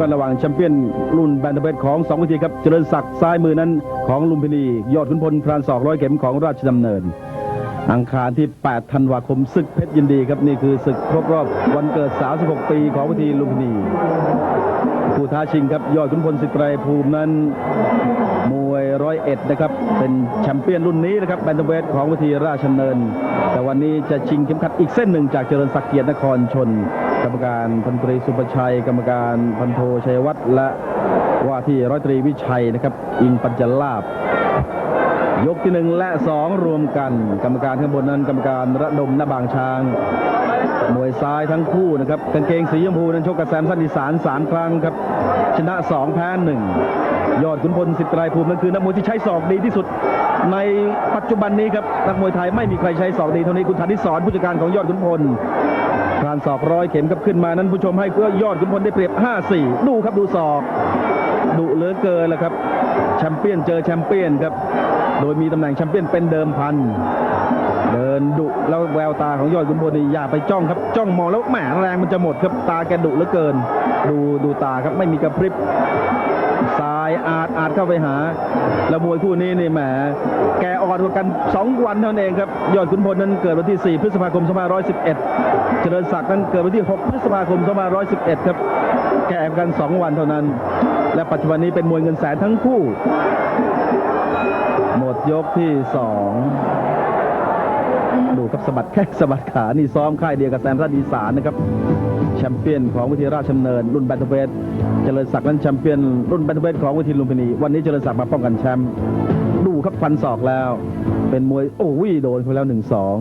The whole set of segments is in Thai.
กันระหว่างแชมเปี้ยนรุ่นแบนเทเวทของสองวิธีครับ เจริญศักดิ์ซ้ายมือนั้นของลุมพินี ยอดขุนพลพรานศอกร้อยเข็มของราชดำเนิน อังคารที่ 8 ธันวาคมศึกเพชรยินดีครับ นี่คือศึกครบรอบวันเกิด 36 ปีของวิธีลุมพินี ผู้ท้าชิงครับ ยอดขุนพลสิทธิ์ไกรภูมินั้นมวยร้อยเอ็ดนะครับ เป็นแชมเปี้ยนรุ่นนี้นะครับแบนเทเวทของวิธีราชดำเนิน แต่วันนี้จะชิงเข็มขัดอีกเส้นหนึ่งจากเจริญศักดิ์เกียรตินครชน กรรมการพันตรีสุประชัย กรรมการพันโทชัยวัฒน์และว่าที่ร้อยตรีวิชัยนะครับ อิงปัญจลาบยกที่หนึ่งและสองรวมกัน กรรมการข้างบนนั้นกรรมการระดมหน้าบางช้าง มวยซ้ายทั้งคู่นะครับกางเกงสีชมพูนั้นชกกับแซมสันอีสานสามครั้งครับ ชนะสองแพ้หนึ่งยอดขุนพลสิทธิ์ไกรภูมินั่นคือนักมวยที่ใช้ศอกดีที่สุด ในปัจจุบันนี้ครับนักมวยไทยไม่มีใครใช้ศอกดีเท่านี้คุณธนิสรผู้จัดการของยอดขุนพล พรานศอกร้อยเข็มครับขึ้นมานั้นผู้ชมให้เพื่อยอดขุนพลได้เปรียบ 5-4 ดูครับดูศอก ดุเหลือเกินแหละครับ แชมเปี้ยนเจอแชมเปี้ยนครับ โดยมีตำแหน่งแชมเปี้ยนเป็นเดิมพัน เดินดุแล้วแววตาของยอดขุนพลนี่อย่าไปจ้องครับ จ้องมองแล้วแหมแรงมันจะหมดครับตาแกดุเหลือเกิน ดูดูตาครับไม่มีกระพริบ ซ้ายอาดอาดเข้าไปหาแล้วมวยคู่นี้นี่แหมแกอ่อนกว่ากัน 2 วันเท่านั้นเองครับยอดขุนพลนั้นเกิดวันที่ 4 พฤษภาคม2511 เจริญศักดิ์นั้นเกิดวันที่ 6 พฤษภาคม2511 ครับ แกกว่ากัน 2 วันเท่านั้น และปัจจุบันนี้เป็นมวยเงินแสนทั้งคู่ หมดยกที่สองดูครับสะบัดแข้งสะบัดขานี่ซ้อมค่ายเดียวกับแซมสันอีสานนะครับแชมเปี้ยนของวิทยาราชดำเนินรุ่นแบนเทเวท เจริญศักดิ์นั้นแชมเปี้ยนรุ่นแบนเทเวทของวิทยาลุมพินี วันนี้เจริญศักดิ์มาป้องกันแชมป์ดูครับฟันศอกแล้ว เป็นมวยโอ้ยโดนไปแล้วหนึ่งสอง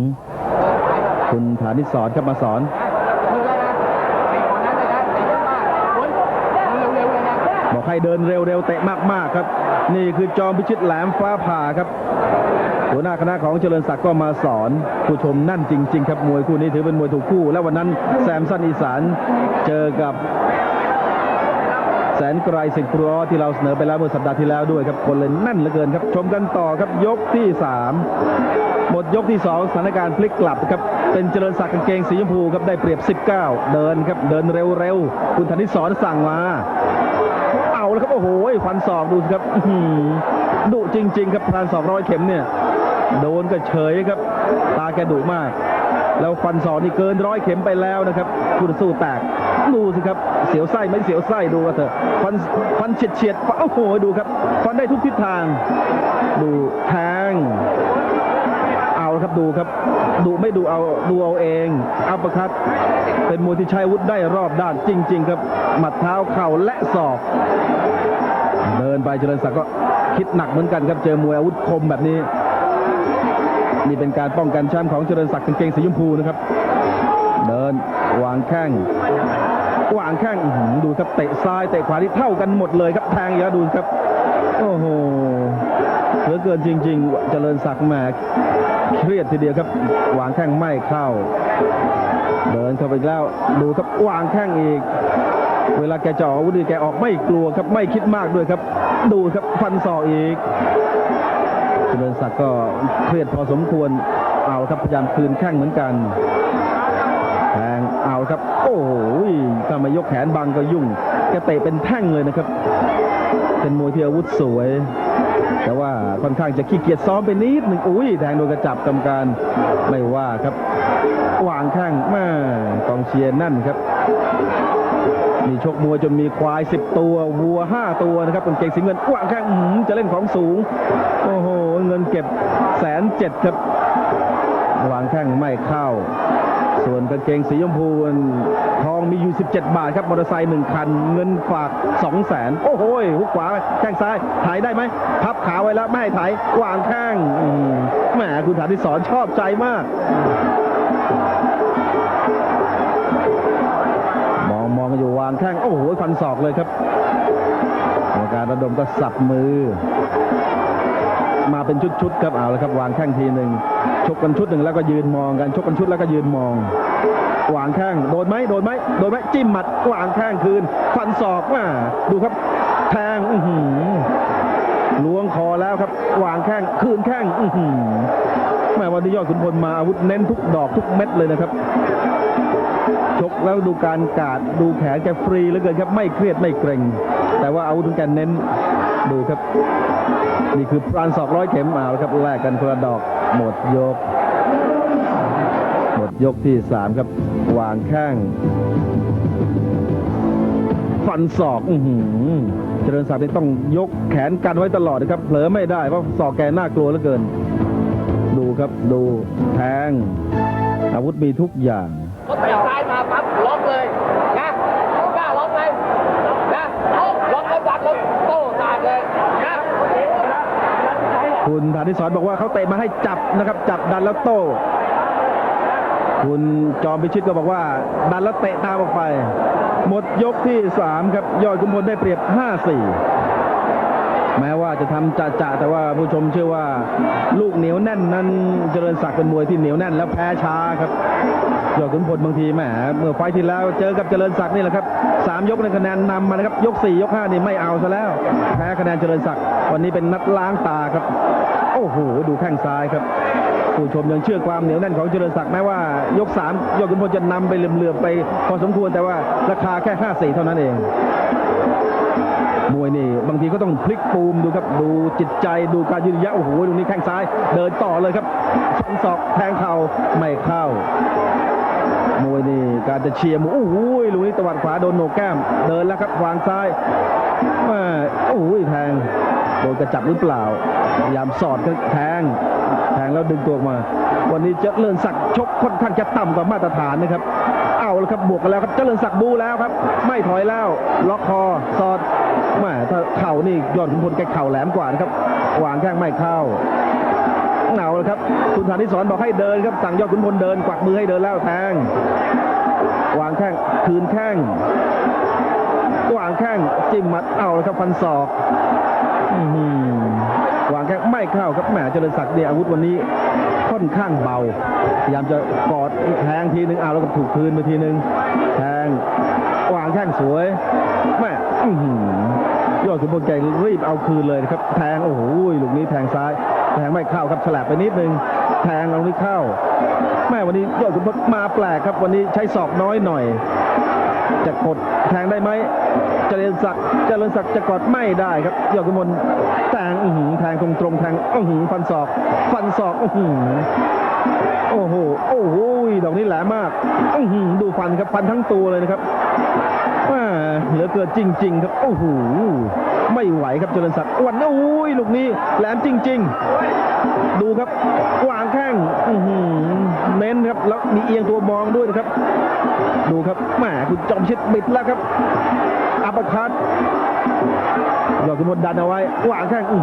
คุณฐานิสอนครับมาสอนบอกให้เดินเร็วๆเตะมากๆครับ นี่คือจอมพิชิตแหลมฟ้าผ่าครับหัวหน้าคณะของเจริญศักดิ์ก็มาสอนผู้ชมนั่นจริง ๆ ครับมวยคู่นี้ถือเป็นมวยถูกคู่ และวันนั้นแซมสันอีสานเจอกับ แสนไกรสิงครัวที่เราเสนอไปแล้วเมื่อสัปดาห์ที่แล้วด้วยครับคนเลยแน่นเหลือเกินครับ ชมกันต่อครับยกที่ 3 หมดยกที่ 2สถานการณ์พลิกกลับครับเป็นเจริญศักดิ์กางเกงสีชมพูครับได้เปรียบ 19 เดินครับเดินเร็วๆคุณธนิสรสั่งมาเอาแล้วครับโอ้โหฟันศอกดูสิครับดุจริง ๆ ครับพรานศอกร้อยเข็มเนี่ยโดนก็เฉยครับ ตาแกดุมาก แล้วฟันศอกนี่เกินร้อยเข็มไปแล้วนะครับคู่ต่อสู้แตกดูสิครับเสียวไส้ไม่เสียวไส้ดูกันเถอะฟันฟันเฉียดเฉียดโอ้โหดูครับ ฟันได้ทุกทิศทาง ดูแทงเอาครับดูครับ ดูไม่ดูเอาดูเอาเองอัปร์คัตเป็นมวยที่ใช้อาวุธได้รอบด้านจริง ๆ ครับ หมัดเท้าเข่าและศอก เดินไปเจริญศักดิ์ก็คิดหนักเหมือนกันครับเจอมวยอาวุธคมแบบนี้ นี่เป็นการป้องกันแชมป์ของเจริญศักดิ์กางเกงสีชมพูนะครับ เดินวางแข้งวางแข้งดูครับเตะซ้ายเตะขวาที่เท่ากันหมดเลยครับแทงเยอะดูครับ โอ้โหเหลือเกินจริง ๆ เจริญศักดิ์แหมเครียดทีเดียวครับวางแข้งไม่เข้า เดินเข้าไปแล้วดูครับวางแข้งอีก เวลาแกจะออกอาวุธนี่แกออกไม่กลัวครับ ไม่คิดมากด้วยครับ ดูครับฟันศอกอีกเจริญศักดิ์ก็เครียดพอสมควรเอาครับพยายามคืนแข้งเหมือนกันแทงเอาครับ โอ้โหถ้ามายกแขนบังก็ยุ่งแกเตะเป็นแท่งเลยนะครับ เป็นมวยที่อาวุธสวย แต่ว่าค่อนข้างจะขี้เกียจซ้อมไปนิดหนึ่งอุ้ยแทงโดนกระจับกรรมการไม่ว่าครับวางแข้งแม่กองเชียร์นั่นครับ มีชกมวยจนมีควาย 10 ตัววัว 5 ตัวนะครับกางเกงสีเงินกว้างแข้งจะเล่นของสูง โอ้โห เงินเก็บแสนเจ็ดครับวางแข้งไม่เข้า ส่วนกางเกงสีชมพูทองมีอยู่ 17 บาทครับมอเตอร์ไซค์หนึ่งคัน เงินฝาก2แสนโอ้โหหุกขวาแข้งซ้ายถ่ายได้ไหมพับขาไว้แล้วไม่ให้ถ่ายวางแข้งแหมคุณฐานิสอนชอบใจมาก องมองอยู่วางแข้งโอ้โหฟันศอกเลยครับกรรมการระดมก็สับมือ มาเป็นชุดๆครับเอาละครับ วางแข้งทีหนึ่งชกกันชุดหนึ่งแล้วก็ยืนมองกันชกกันชุดแล้วก็ยืนมองวางแข้งโดนไหมโดนไหมโดนไหมจิ้มหมัดวางแข้งคืน ฟันศอกมาดูครับ แทงอื้อหือล้วงคอแล้วครับ วางแข้งคืนแข้งอื้อหือแม่วันนี้ยอดขุนพลมาอาวุธเน้นทุกดอกทุกเม็ดเลยนะครับ ชกแล้วดูการกาดดูแขนแกฟรีเหลือเกินครับไม่เครียดไม่เกรงแต่ว่าอาวุธของแกเน้นดูครับ นี่คือปรานศอกร้อยเข็มเอาครับแลกกันคนละดอกหมดยก หมดยกที่สามครับวางแข้งฟันศอกอื้อหือเจริญศักดิ์นี่ต้องยกแขนกันไว้ตลอดนะครับ เผลอไม่ได้เพราะศอกแกน่ากลัวเหลือเกิน ดูครับดูแทง อาวุธมีทุกอย่าง เขาเตะซ้ายมาปั๊บล็อกเลยนะกล้าล็อกไหมนะล็อกแล้วดันแล้วโต้ตามเลยนะ คุณธานิสอนบอกว่าเขาเตะมาให้จับนะครับ จับดันแล้วโต้คุณจอมพิชิตก็บอกว่า ดันแล้วเตะตามออกไป หมดยกที่3ครับยอดขุนพลได้เปรียบ 5-4 แม้ว่าจะทำจะจะแต่ว่าผู้ชมเชื่อว่า ลูกเหนียวแน่นนั้นเจริญศักดิ์เป็นมวยที่เหนียวแน่นแล้วแพ้ช้าครับยอดขุนพลบางทีแหมเมื่อไฟที่แล้วเจอกับเจริญศักดิ์นี่แหละครับสามยกในคะแนนนำมานะครับยก 4 ยก5นี่ไม่เอาซะแล้ว แพ้คะแนนเจริญศักดิ์วันนี้เป็นนัดล้างตาครับ โอ้โหดูแข้งซ้ายครับ ผู้ชมยังเชื่อความเหนียวแน่นของเจริญศักดิ์แม้ว่ายก 3 ยอดขุนพลจะนำไปเหลื่อมๆไปพอสมควรแต่ว่าราคาแค่ 5-4 เท่านั้นเองมวยนี่บางทีก็ต้องพลิกปูมดูครับดูจิตใจดูการยืนระยะโอ้โหตรงนี้แข้งซ้าย เดินต่อเลยครับฟันศอกแทงเข่าไม่เข้า มวยนี่การจะเชียร์มวยโอ้โหลูกนี้ตวัดขวาโดนโหนกแก้ม เดินแล้วครับวางซ้ายแมาโอ้โหแทงโดนกระจับหรือเปล่า พยายามสอดก็แทง แทงแล้วดึงตัวมา วันนี้เจริญศักดิ์ชกค่อนข้างจะต่ำกว่ามาตรฐานนะครับ เอาแล้วครับบวกกันแล้วครับเจริญศักดิ์บูแล้วครับ ไม่ถอยแล้วล็อกคอสอดแม่ถ้าเข่านี่ยอดขุนพลแกเข่าแหลมกว่านะครับวางแข้งไม่เข้า เอาเลยครับ คุณธานิสอนบอกให้เดินครับ สั่งยอดขุนพลเดินกวักมือให้เดินแล้วแทงวางแข้งคืนแข้งวางแข้งจิ้มมัดเอาเลยครับฟันศอกวางแข้งไม่เข้าครับแหมเจริญศักดิ์เนี่ยอาวุธวันนี้ค่อนข้างเบาพยายามจะกอดแทงทีนึงเอาแล้วก็ถูกคืนไปทีนึงแทงวางแข้งสวยแม่ยอดขุนพลแกรีบเอาคืนเลยครับ แทงโอ้โหลูกนี้แทงซ้าย แทงไม่เข้าครับฉลับไปนิดนึงแทงเอานี้เข้า แม่วันนี้ยอดขุนพลมาแปลกครับ วันนี้ใช้ศอกน้อยหน่อย จะกดแทงได้ไหมเจริญศักดิ์เจริญศักดิ์จะกดไม่ได้ครับยอดขุนพลแทงอื้อหือแทงตรงตรงๆแทงอื้อหือฟันศอกฟันศอกอื้อหือโอ้โหโอ้โหดอกนี้แหลมมากอื้อหือดูฟันครับฟันทั้งตัวเลยนะครับเหลือเกินจริง ๆ ครับโอ้โห ไม่ไหวครับเจริญศักดิ์วันนะอุ้ยลูกนี้แหลมจริง ๆ ดูครับวางแข้งอืเน้นครับแล้วมีเอียงตัวมองด้วยนะครับ ดูครับแหมคุณจอมชิดบิดแล้วครับอัปเปอร์คัตยอดขุนพลดันเอาไว้วางแข้งอื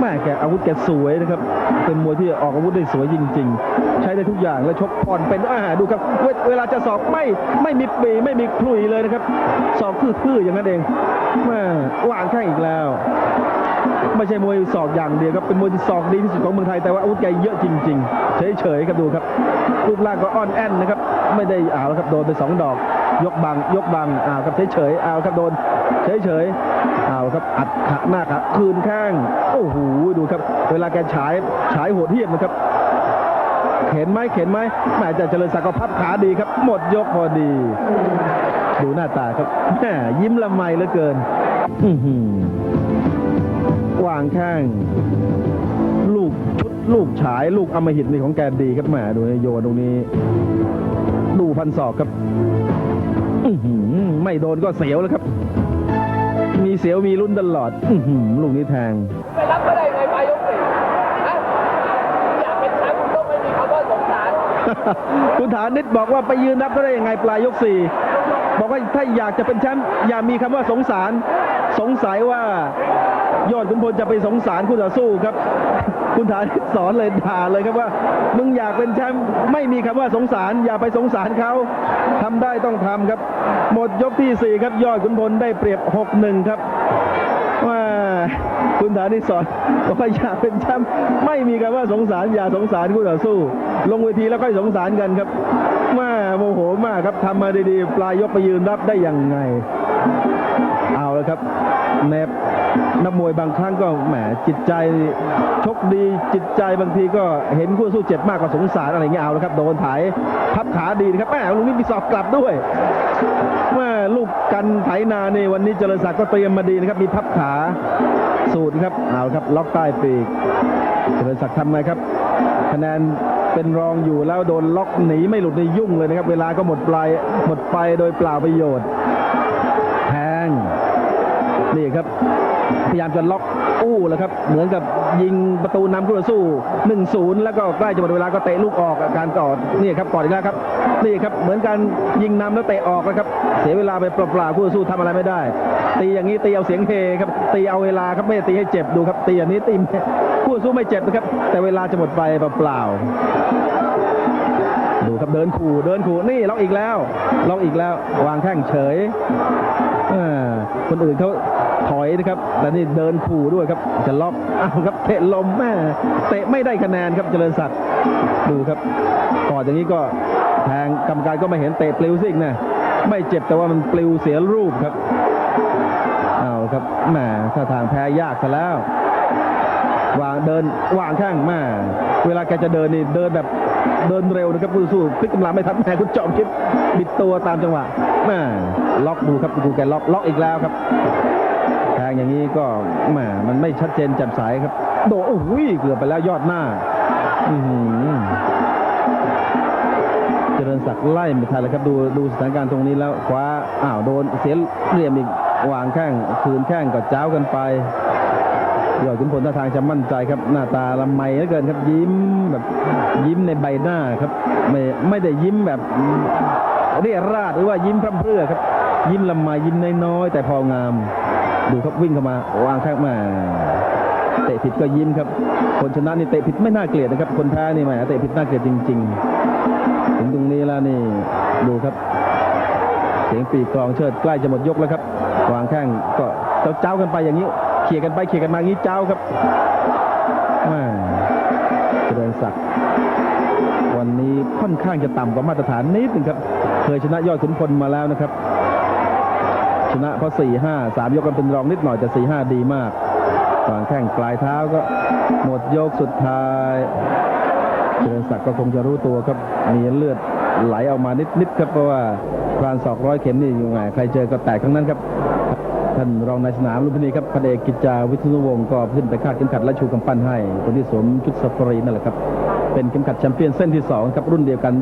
แม่แกอาวุธแกสวยนะครับ เป็นมวยที่ออกอาวุธได้สวยจริง ๆ ใช้ได้ทุกอย่างและชกผ่อนเป็นอ่าดูครับเวเวลาจะสอบไม่ไม่มีปีไม่มีคลุยเลยนะครับ สอบทื่อๆอย่างนั้นเองแม่วางแข้งอีกแล้ว ไม่ใช่มวยศอกอย่างเดียวครับเป็นมวยที่ศอกดีที่สุดของเมืองไทยแต่ว่าอาวุธแกเยอะจริง ๆ เฉยๆครับดูครับรูปร่างก็อ่อนแอนนะครับ ไม่ได้อ่าแล้วครับโดนไปสองดอก ยกบังยกบังอ่าวครับเฉยๆอ่าวครับโดนเฉยๆอ่าวครับอัดขาหน้าขาคืนข้างโอ้โหดูครับ เวลาแกฉายฉายโหดเหี้ยมนะครับ เข็นไหมเข็นไหมแมแต่เจริญศักดิ์ก็พับขาดีครับ หมดยกพอดี ดูหน้าตาครับแหมยิ้มละไมเหลือเกินวางแข้งลูกชุดลูกฉายลูกอมหิตนี่ของแกดีครับแหมดูโยนตรงนี้ ดูพันศอกครับ ไม่โดนก็เสียวแล้วครับ มีเสียวมีรุ่นตลอดอื้อหือลูกนี้แทงไปรับก็ได้ไงปลายยกสี่นะอยากเป็นแชมป์ต้องไม่มีคำว่าสงสารคุณฐานิดบอกว่าไปยืนนับก็ได้ยังไงปลายยกสี่บอกว่าถ้าอยากจะเป็นแชมป์อย่ามีคำว่าสงสาร สงสัยว่า ยอดขุนพลจะไปสงสารคู่ต่อสู้ครับ คุณฐานิดสอนเลยด่าเลยครับว่า มึงอยากเป็นแชมป์ไม่มีคำว่าสงสารอย่าไปสงสารเขาทำได้ต้องทำครับ หมดยกที่สี่ครับ ยอดขุนพลได้เปรียบหกหนึ่งครับว่าคุณฐานิสอนบอกว่าอยากเป็นแชมป์ไม่มีคำว่าสงสารอย่าสงสารคู่ต่อสู้ ลงเวทีแล้วค่อยสงสารกันครับมาโมโหมากครับทำมาดีๆ ปลายยกไปยืนรับได้ยังไง ครับแนบนักมวยบางครั้งก็แหมจิตใจชกดีจิตใจบางทีก็เห็นคู่สู้เจ็บมากก็สงสารอะไรเงี้ยเอาละครับโดนถ่ายพับขาดีนะครับแหมลุงนี่มีสอบกลับด้วยแม่ลูกกันไถนาเนี่วันนี้เจริญศักดิ์ก็เตรียมมาดีนะครับมีพับขาสูตรครับเอาครับล็อกใต้ปีกเจริญศักดิ์ทำไงครับ คะแนนเป็นรองอยู่แล้วโดนล็อกหนีไม่หลุดในยุ่งเลยนะครับ เวลาก็หมดปลายหมดไปโดยเปล่าประโยชน์ นี่ครับ พยายามจะล็อกอู้แล้วครับ เหมือนกับยิงประตูนำคู่ต่อสู้1-0แล้วก็ใกล้จะหมดเวลาก็เตะลูกออกอาการกอดนี่ครับกอดอีกแล้วครับนี่ครับเหมือนกันยิงนำแล้วเตะออกนะครับ เสียเวลาไปเปล่าๆคู่ต่อสู้ทำอะไรไม่ได้ ตีอย่างนี้ตีเอาเสียงเฮครับตีเอาเวลาครับไม่ตีให้เจ็บดูครับตีอย่างนี้ตีคู่ต่อสู้ไม่เจ็บนะครับ แต่เวลาจะหมดไปเปล่าๆ ครับเดินขู่เดินขู่นี่ล็อกอีกแล้วล็อกอีกแล้ววางแข้งเฉยคนอื่นเขาถอยนะครับแต่นี่เดินขู่ด้วยครับจะล็อกเอาครับเตะลมแม่เตะไม่ได้คะแนนครับเจริญศักดิ์ดูครับกอดอย่างนี้ก็แทงกรรมการก็ไม่เห็นเตะปลิวซิกนะไม่เจ็บแต่ว่ามันปลิวเสียรูปครับเอาครับแหมถ้าทางแพ้ยากซะแล้ววางเดินวางข้างแม่เวลาแกจะเดินนี่เดินแบบ เดินเร็วนะครับผู้สู้พลิกกำลังไม่ทันแม่คุณจอมคิดบิดตัวตามจังหวะแม่ล็อกดูครับดูแกล็อกล็อกอีกแล้วครับแทงอย่างนี้ก็แหมมันไม่ชัดเจนแจ่มใสครับ โดโอ้โหเกือบไปแล้วยอดหน้าเจริญศักดิ์ไล่ไม่ทันเลยครับดูดูสถานการณ์ตรงนี้แล้วคว้าอ้าวโดนเสียเหลี่ยมอีกวางแข้งคืนแข้งก็เจ้ากันไป ยอดขุนพลท่าทางจะมั่นใจครับ หน้าตาละไมเหลือเกินครับยิ้มแบบยิ้มในใบหน้าครับ ไม่ไม่ได้ยิ้มแบบเรียราดหรือว่ายิ้มพร่ำเพรื่อครับ ยิ้มละไมยิ้มน้อยๆแต่พองาม ดูครับวิ่งเข้ามาวางแข้งมาเตะผิดก็ยิ้มครับ คนชนะนี่เตะผิดไม่น่าเกลียดนะครับ คนแพ้นี่แหมเตะผิดน่าเกลียดจริง ๆ ถึงตรงนี้แล้วนี่ดูครับ เสียงปีกกลองเชิดใกล้จะหมดยกแล้วครับ วางแข้งก็เจ้าๆกันไปอย่างนี้ เขี่ยกันไปเขี่ยกันมางนี้เจ้าครับแม่เจริญศักดิ์วันนี้ค่อนข้างจะต่ำกว่ามาตรฐานนิดหนึ่งครับ เคยชนะยอดขุนพลมาแล้วนะครับ ชนะเพราะ4 5 3ยกกันเป็นรองนิดหน่อยแต่4 5ดีมากวางแข้งปลายเท้าก็หมดยกสุดท้ายเจริญศักดิ์ก็คงจะรู้ตัวครับ มีเลือดไหลออกมานิดๆครับเพราะว่าพรานศอกร้อยเข็มนี่อยู่ไงใครเจอก็แตกทั้งนั้นครับ ท่านรองนายสนามลุมพินีครับพันเอกกิจจาวิทยุวงศ์ก็ขึ้นไปคาดเข็มขัดและชูกำปั้นให้คนที่สวมชุดสฟรีนั่นแหละครับเป็นเข็มขัดแชมเปี้ยนเส้นที่สองครับรุ่นเดียวกัน